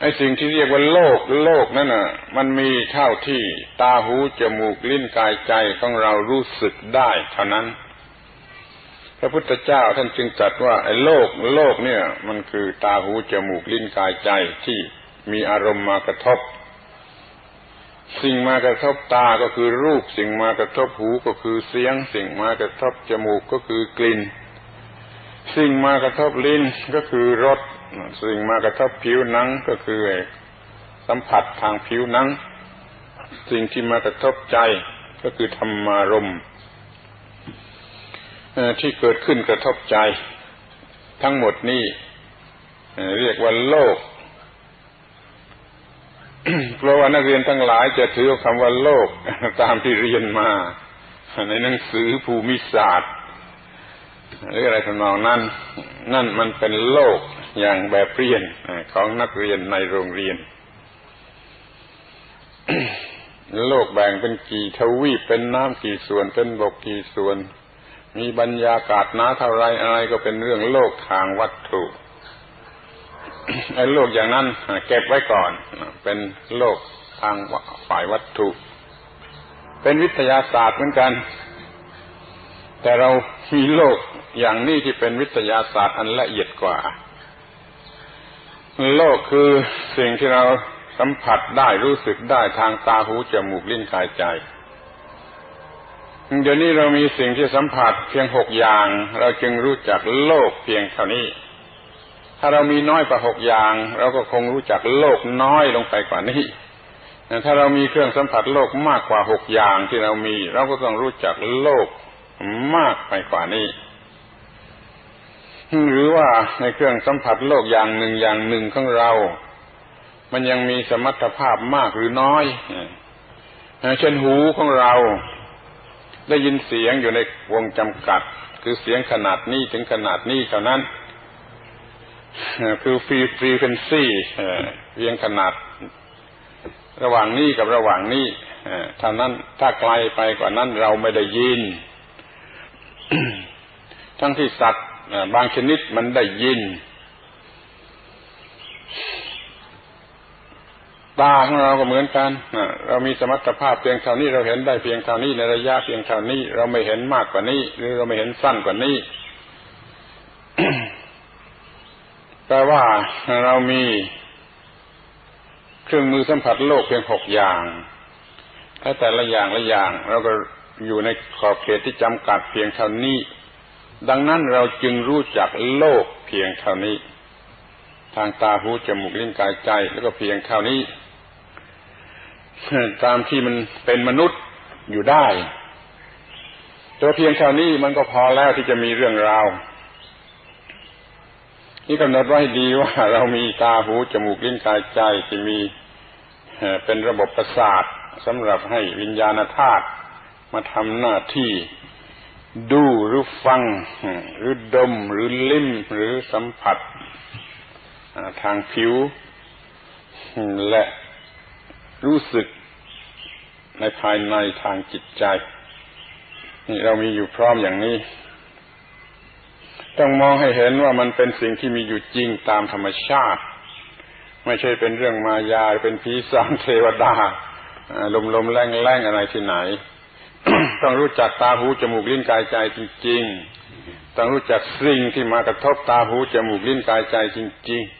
ไอ้สิ่งที่เรียกว่าโลกโลกนั่นน่ะ มันมีเท่าที่ตาหูจมูกลิ้นกายใจของเรารู้สึกได้เท่านั้น พระพุทธเจ้าท่านจึงตรัสว่าไอ้โลกโลกเนี่ย มันคือตาหูจมูกลิ้นกายใจที่มีอารมณ์มากระทบ สิ่งมากระทบตาก็คือรูป สิ่งมากระทบหูก็คือเสียง สิ่งมากระทบจมูกก็คือกลิ่น สิ่งมากระทบลิ้นก็คือรส สิ่งมากระทบผิวหนังก็คือสัมผัสทางผิวหนัง สิ่งที่มากระทบใจก็คือธรรมารมที่เกิดขึ้นกระทบใจ ทั้งหมดนี้เรียกว่าโลก เพราะว่านักเรียนทั้งหลายจะถือคำว่าโลกตามที่เรียนมา ในหนังสือภูมิศาสตร์หรืออะไรทำนองนั้น นั่นมันเป็นโลก อย่างแบบเรียนของนักเรียนในโรงเรียน โลกแบ่งเป็นกี่ทวีปเป็นน้ำกี่ส่วนเป็นบกกี่ส่วน มีบรรยากาศน้าเท่าไรอะไรก็เป็นเรื่องโลกทางวัตถุไอ้โลกอย่างนั้นเก็บไว้ก่อน เป็นโลกทางฝ่ายวัตถุ เป็นวิทยาศาสตร์เหมือนกัน แต่เรามีโลกอย่างนี้ที่เป็นวิทยาศาสตร์อันละเอียดกว่า โลกคือสิ่งที่เราสัมผัสได้รู้สึกได้ทางตาหูจมูกลิ้นกายใจ เดี๋ยวนี้เรามีสิ่งที่สัมผัสเพียงหกอย่าง เราจึงรู้จักโลกเพียงเท่านี้ ถ้าเรามีน้อยกว่าหกอย่าง เราก็คงรู้จักโลกน้อยลงไปกว่านี้ถ้าเรามีเครื่องสัมผัสโลกมากกว่าหกอย่างที่เรามี เราก็ต้องรู้จักโลกมากไปกว่านี้ หรือว่าในเครื่องสัมผัสโลกอย่างหนึ่งอย่างหนึ่งของเรา มันยังมีสมรรถภาพมากหรือน้อยเช่นหูของเรา ได้ยินเสียงอยู่ในวงจำกัด คือเสียงขนาดนี้ถึงขนาดนี้เท่านั้น คือฟรีฟรีเฟนซี่เพียงขนาด ระหว่างนี้กับระหว่างนี้เท่านั้นถ้าไกลไปกว่านั้นเราไม่ได้ยิน ทั้งที่สัตว์ บางชนิดมันได้ยิน ตาของเราก็เหมือนกันเรามีสมรรถภาพเพียงเท่านี้เราเห็นได้เพียงเท่านี้ในระยะเพียงเท่านี้ เราไม่เห็นมากกว่านี้ หรือเราไม่เห็นสั้นกว่านี้แปลว่าเรามีเครื่องมือสัมผัสโลกเพียงหกอย่างแต่ละอย่างละอย่าง เราก็อยู่ในขอบเขตที่จำกัดเพียงเท่านี้ ดังนั้นเราจึงรู้จักโลกเพียงเท่านี้ ทางตาหูจมูกลิ้นกายใจแล้วก็เพียงเท่านี้ ตามที่มันเป็นมนุษย์อยู่ได้ ตัวเพียงเท่านี้มันก็พอแล้วที่จะมีเรื่องราวนี่กำหนดไว้ดีว่าเรามีตาหูจมูกลิ้นกายใจที่มีเป็นระบบประสาทสำหรับให้วิญญาณธาตุมาทำหน้าที่ ดูหรือฟัง หรือดมหรือลิ้มหรือสัมผัสทางผิว และรู้สึกในภายในทางจิตใจ นี่เรามีอยู่พร้อมอย่างนี้ ต้องมองให้เห็นว่ามันเป็นสิ่งที่มีอยู่จริงตามธรรมชาติ ไม่ใช่เป็นเรื่องมายาเป็นผีสางเทวดาลมๆแรงๆอะไรที่ไหน ต้องรู้จักตาหูจมูกลิ้นกายใจจริง ๆ ต้องรู้จักสิ่งที่มากระทบตาหูจมูกลิ้นกายใจจริง ๆ